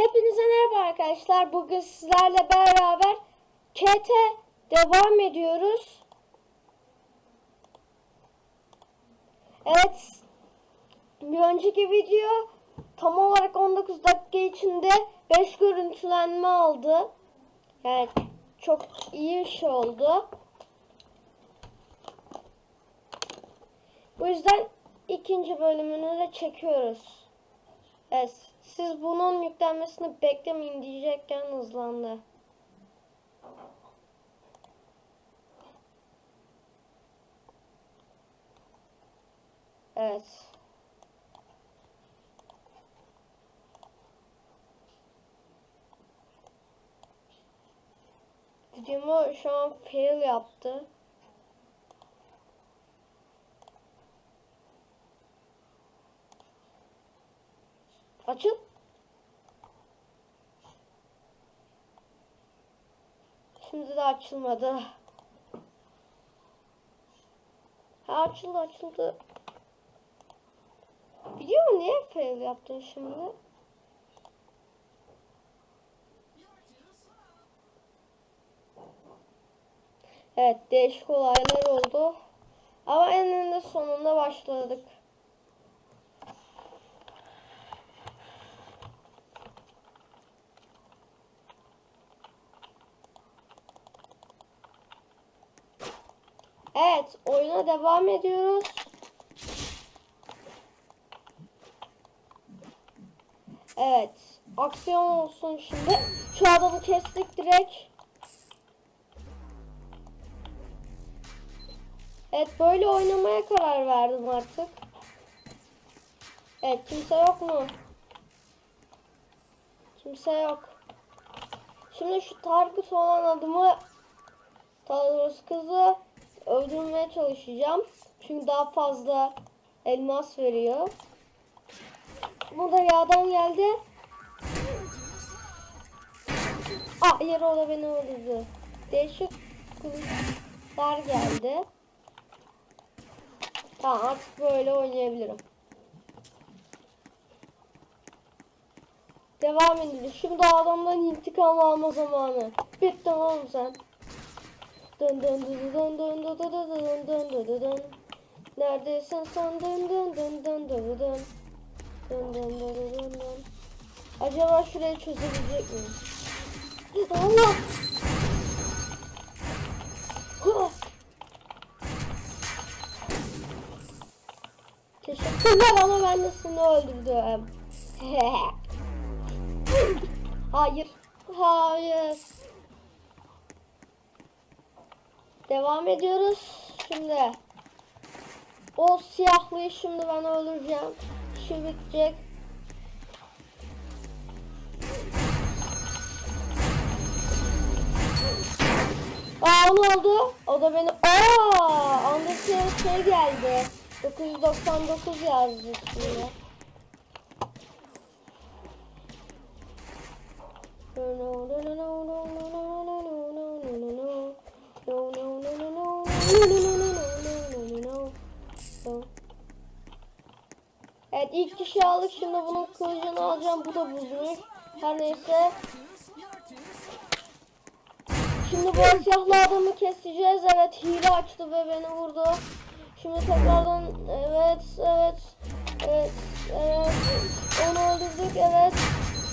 Hepinize merhaba arkadaşlar. Bugün sizlerle beraber KT devam ediyoruz. Evet. Bir önceki video tam olarak 19 dakika içinde 5 görüntülenme aldı. Yani çok iyi bir şey oldu. Bu yüzden ikinci bölümünü de çekiyoruz. Evet, siz bunun yüklenmesini beklemeyin diyecekken hızlandı. Evet. Videomu şu an fail yaptı. Açıl. Şimdi de açılmadı. Ha açıldı açıldı. Biliyor musun niye fail yaptın şimdi? Evet değişik olaylar oldu. Ama eninde sonunda başladık. Evet, oyuna devam ediyoruz. Evet, aksiyon olsun şimdi. Şu adamı kestik direkt. Evet, böyle oynamaya karar verdim artık. Evet, kimse yok mu? Kimse yok. Şimdi şu target olan adımı doğrusu kızı öldürmeye çalışacağım. Çünkü daha fazla elmas veriyor. Burada adam geldi. Ah yere o da beni öldürdü. Değişik kılıçlar geldi. Tamam artık böyle oynayabilirim. Devam edelim. Şimdi adamdan intikam alma zamanı. Bitti oğlum sen. Dön dön dön dön dön dön dön dön dön dön dön. Neredesin sen dön dön dön dön dön dön. Dön dön dön dön dön. Acaba şurayı çözebilecek miyim? Allah! Teşekkürler ama ben de seni öldürdüm. Hayır. Hayır. Devam ediyoruz. Şimdi o siyahlıyı şimdi ben öldüreceğim. Şimdi bitecek. Aa ne oldu? O da beni... Aa! Andaki şey geldi. 999 yazdı üstüne. No no no no no no no Evet ilk kişi aldık şimdi bunun kılıcını alacağım bu da buzmuş. Her neyse. Şimdi bu siyahlı adamı keseceğiz. Evet hile açtı ve beni vurdu. Şimdi tekrardan evet evet evet evet onu öldürdük evet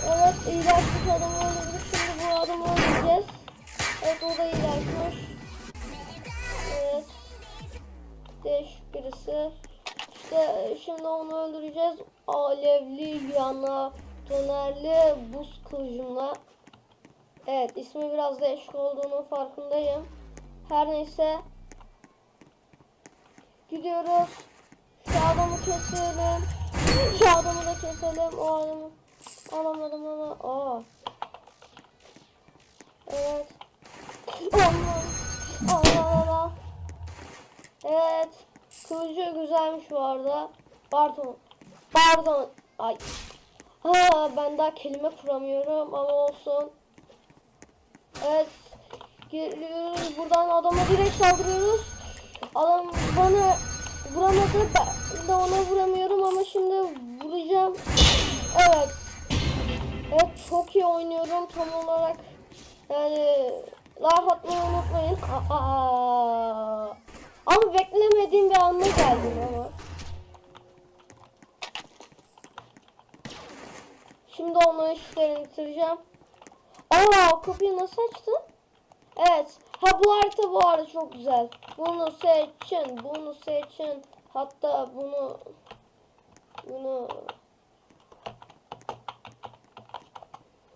evet hile açmış adamı öldürdük. Şimdi bu adamı öldüreceğiz. Şimdi onu öldüreceğiz. Alevli yana dönerli buz kılıcımla. Evet ismi biraz değişik olduğunun farkındayım. Her neyse. Gidiyoruz. Şu adamı keselim. Şu adamı da keselim. O adamı alamadım ama. Aa. Evet. Allah. Allah Allah. Evet. Kılıcı güzelmiş bu arada. Pardon. Pardon. Ay. Ha ben daha kelime kuramıyorum ama olsun. Evet. Geliyoruz. Buradan adama direkt saldırıyoruz. Adam bana vuramadı. Ben de ona vuramıyorum ama şimdi vuracağım. Evet. Evet. çok iyi oynuyorum tam olarak. Yani like atmayı unutmayın. Aa, ama beklemediğim bir anda geldim ama. Şimdi onun işlerini bitireceğim. Aa kapıyı nasıl açtın? Evet. Ha bu harita bu arada çok güzel. Bunu seçin. Bunu seçin. Hatta bunu bunu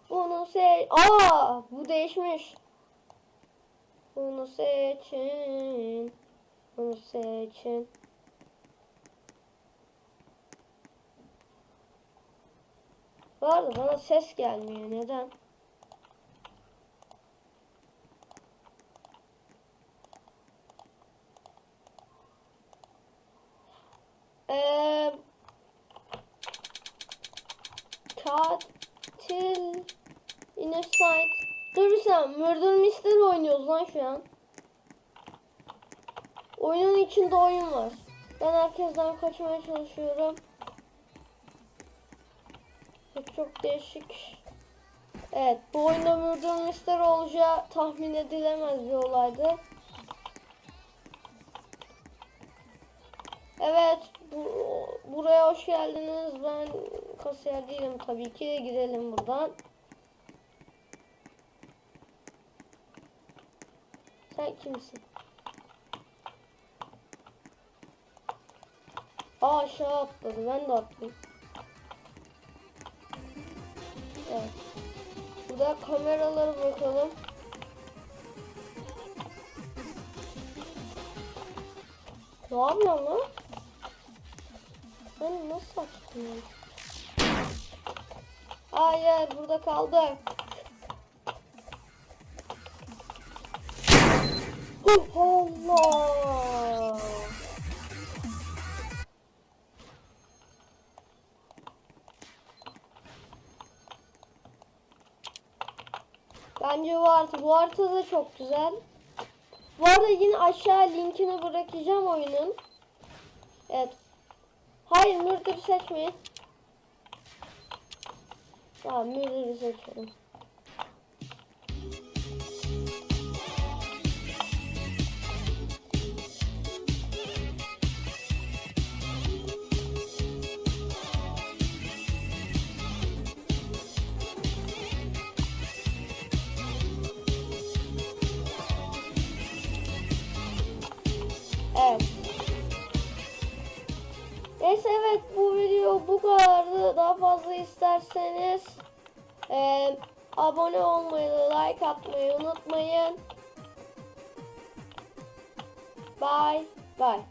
bunu seç. Aa bu değişmiş. Bunu seçin. Bunu seçin. Bu arada bana ses gelmiyor. Neden? Eee Katil Innocent Dur bir saniye Murder Mystery oynuyoruz lan şu an Oyunun içinde oyun var Ben herkesten kaçmaya çalışıyorum Çok, değişik Evet bu oyunda Murder Mystery olacağı tahmin edilemez bir olaydı Evet, bu, buraya hoş geldiniz. Ben kasiyer değilim tabii ki. Gidelim buradan. Sen kimsin? Aa aşağı atladı. Ben de atlayayım. Burada kameralara bakalım. Ne yapıyorsun lan? Ben nasıl açtım? Hayır burada kaldı. Allah. Bence bu harita, bu harita da çok güzel. Bu arada yine aşağı linkini bırakacağım oyunun. Evet. Hayır Murder'ı seçmeyin. Tamam Murder'ı seçelim. Neyse evet bu video bu kadardı. Daha fazla isterseniz eee, abone olmayı, like atmayı unutmayın. Bye bye.